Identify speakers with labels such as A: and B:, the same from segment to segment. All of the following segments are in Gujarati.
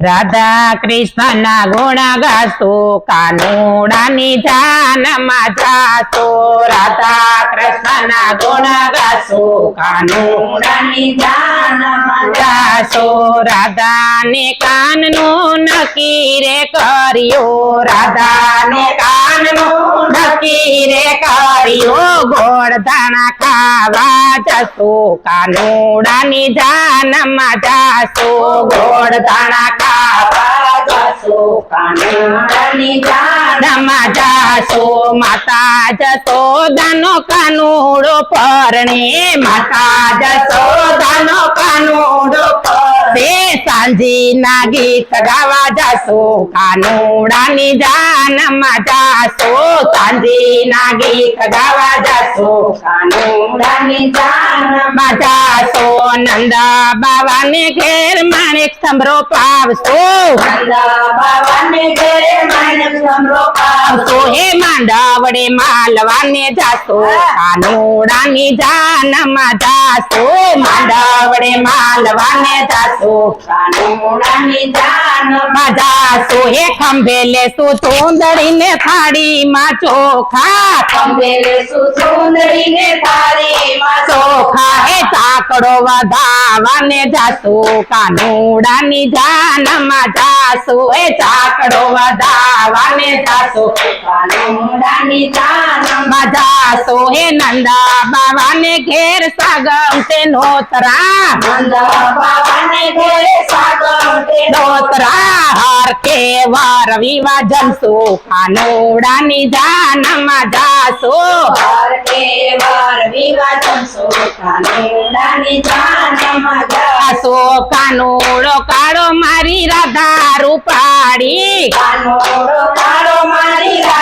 A: રાધા કૃષ્ણ ના ગુણ ગાસો કાનુડાની જાનમાં જાસો રાધા કૃષ્ણ ના ગુણ ગાસો કાનુડાની જાનમાં જાસો રાધાને કાનનું નકી રે કર્યો. રાધાને કાનનું નકી રે કર્યો. ગોળ ધાણા ખાવા જશો, કાનુડાની જાનમાં જાશો. ગોળ ધાણા ખાવા જશો, કાનુડાની જાનમાં દાનો માતા કાનુડો પરણે. માતા તે સાંજી ના ગીત ગાવા જાસો કાનુડાની જાનમાં જાસો સાંજી ના ગીત ગાવા જાસો કાનુડાની જાનમાં જાસો નંદા બાવાને ઘેર માણેક સંભરો પાવશો. નંદા બાવાને ઘેર માણેક સંભરો પાવશો. હે માંડવડે માલવાને જાસો કાનુડાની જાનમાં જાસો માંડવડે માલવાને माझा सोहे खंबेले सु ने थाड़ी माँ चोखा. खंबेले सु चोंदड़ी ने थाड़ी मा चोखा है चाकड़ो वधावा ने जासो कानूड़ा नी जान. माझा सोहे चाकड़ो वधावा ने जासो कानूड़ा नी जान. माझा सोहे नंदा बाबा ने घेर सागम से नोतरा. नंदा बाबा ने घेर નોતરા હર કે વાર વિવા જમશો કાનુડાની જાનમાં જાશો હર જમશો જાનમાં કાનુડો કાળો મારી રાધા રૂપાડી કાનોડો કાળો મારી રાધા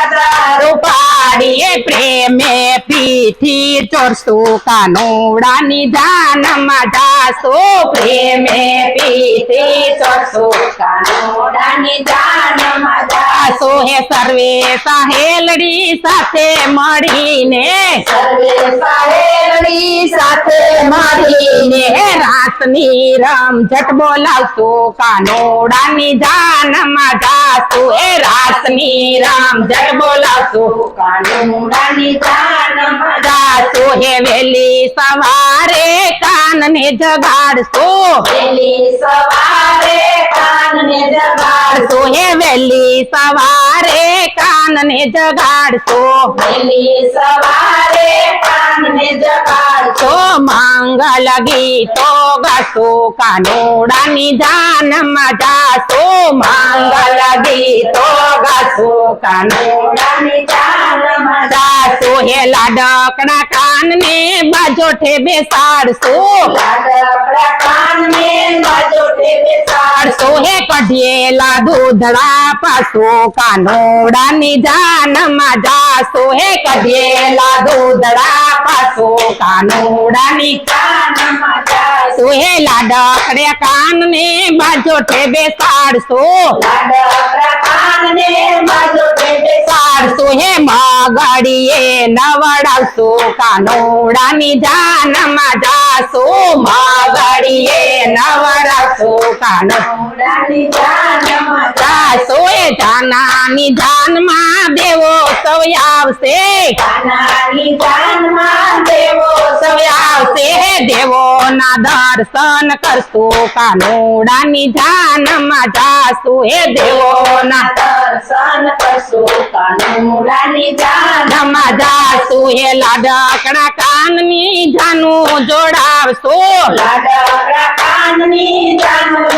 A: રૂપાડી એ પ્રેમે પીઠી ચોરસો કાનુડાની જાનમાં જાસો પ્રેમે પીઠી ચોરસો કાનુડાની જાનમાં જાસો હે સર્વે સહેલડી સાથે મળીને સર્વે સહેલડી સાથે મળીને હે રાતની રમઝટ બોલાવશો કાનોડાની જાનમાં જાશો એ રાતની રમઝટ બોલાવશો કાનોડાની જાનમાં જાશો હે વેલી સવારે કાનને જગાડશો વેલી સવારે કાનને જગાડશો હે વેલી સવારે કાનને જગાડશો વેલી સવારે કાનને જગાડશો મંગલ ગીતો ગાશો કાનોડાની જાનમાં જાશો મંગલ ગીતો ગાશો કાનોડાની જાનમાં જાશો હે લાડકડા કાનને બાજોઠે બેસાડશો લાડકડા કાનને બાજોઠે બેસાડશો હે કઢિયેલા દૂધડા પાસો કાનોડાની જાનમાં જાશો હે કઢિયેલા દૂધડા પાસો કાનોડાની જાનમાં જાશો હે લાડકડે કાનને બાજોઠે બેસાડશો લાડકડા કાનને બાજોઠે બેસાડશો હે મગડીએ નવડાવશો કાનોડાની જાનમાં જાશો મગડીએ નવડાવશો કાનોડાની જાનમાં જાશો એ જાનાની જાનમાં દેવો સૌ આવશે જાનાની જાનમાં દેવો સૌ આવશે હે દેવો ના દર્શન કરશો કાનોડાની જાનમાં જાશો હે દેવો ના દર્શન કરશો કાનોડાની હે કાનની જાનું જોડાવશો. લાડકડા કાનની જાનું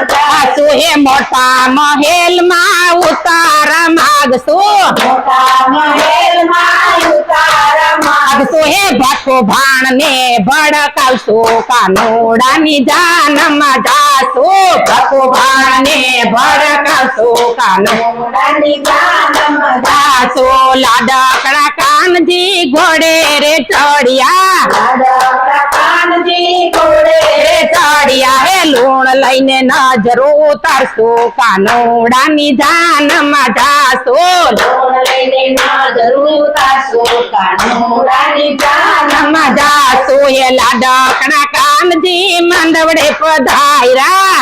A: સાસુ હે મોટા મહેલમાં ઉતાર માગશું
B: મોટા મહેલમાં ઉતારમાં
A: માગશું હે ભાખો ભાણ ને ભડકાવશું કાનોડાની જાનમાં જાશું ભાખો ભાણ ને ભડકાવશું કાનો
B: મોડાની જાન મજા
A: જાસો લાડકડા કાનજી ઘોડે રે ચડિયા
B: લાડકડા કાનજી ઘોડે
A: રે ચડિયા હે લૂણ લઈને નજરો ઉતારશું કાનોડાની જાનમાં જાશું જાનમાં જાશું એ લાડકણા કાનજી
B: માંડવડે પધાર્યા.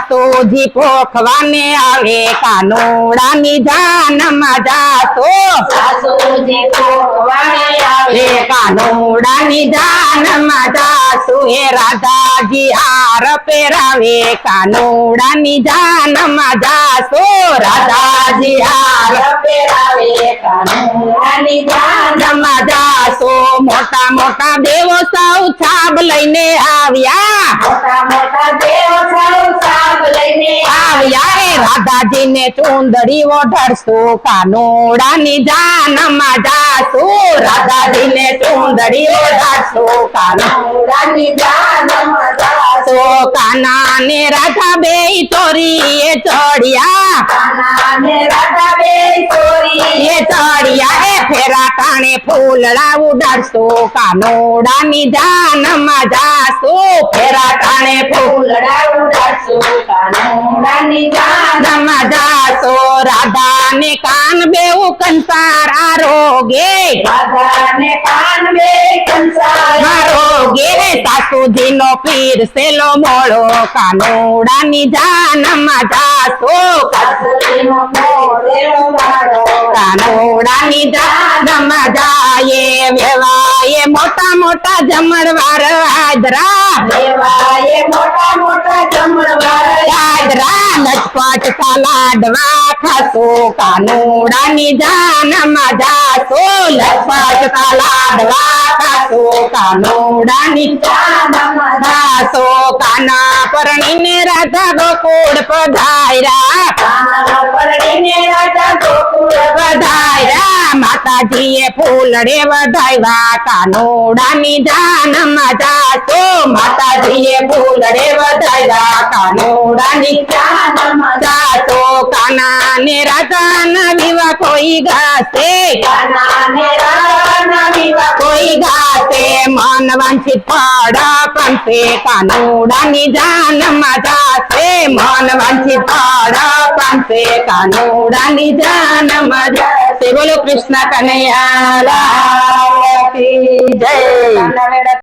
A: હે પોખવાને આવે કાનોડાની જાનમાં જાસો
B: સાસુજી કોકવાણે આવે
A: કાનોડાની જાનમાં જાસુ હે રાધાજી હાર પહેરાવે કાનોડાની જાનમાં જાસો રાધાજી હાર
B: પહેરાવે કાનોડાની
A: જાનમાં જાસુ મોટા મોટા દેવો સૌ છાબ લઈને આવ્યા.
B: મોટા મોટા દેવો સૌ લઈને
A: આવ્યા હે રાધાજીને ચુંદડી ઓઢરશું કાનોડાની જાનમાં જાસુ રાધાજીને ચુંદડી ઓઢરશું કાનો
B: કાનોડાની જાન तो
A: काना ने राधा बे तोरी ये चोड़िया काना
B: ने राधा बे तोरी।
A: ये चोड़िया रे फेरा टाणे फूलड़ा उडाडसो कानोड़ा नी जान मा जासो फेरा
B: टाणे फूलड़ा उडाडसो कानोड़ा
A: नी जान मा जासो राधा ने कान बेऊ
B: कंसारा रोगे। राधा ने
A: कान बे कंसारा रोगे। હે સાસુજી નો પીર સેલો મોળો કાનોડાની જાનમાં જાસુ
B: સાસરીનો મોરેલો વાળો
A: કાનોડાની જાનમાં જાયે વેવાયે મોટા મોટા જમણવાર આદરા
B: વેવાયે મોટા મોટા જમણવાર.
A: હાજરા લચપટ લાડવા ખાસો કાનોડાની જાનમાં જાસો લચપટ લાડવા ખાસો કાનોડાની
B: જાનમાં
A: જાસો કાના પરણીને રાધા ગોકુળ પધાર્યા.
B: કાના પરણીને રાજા ગોકુળ
A: વધાર્યા માતાજીએ ફૂલડે વધાવ્યા. કાનોડાની જાનમાં જાતો కాటో మాతాజియే పూలడే వదయా కానోడని కాటో
B: కానా నిరతన వివ
A: కోయి గాసే కానా నిరతన వివ కోయి గాసే మానవంచి పాడా పంపే కానోడని జానమ దాసే మానవంచి పాడా పంపే కానోడని జానమ దాసే కృష్ణ కనయ్యాలా. జయ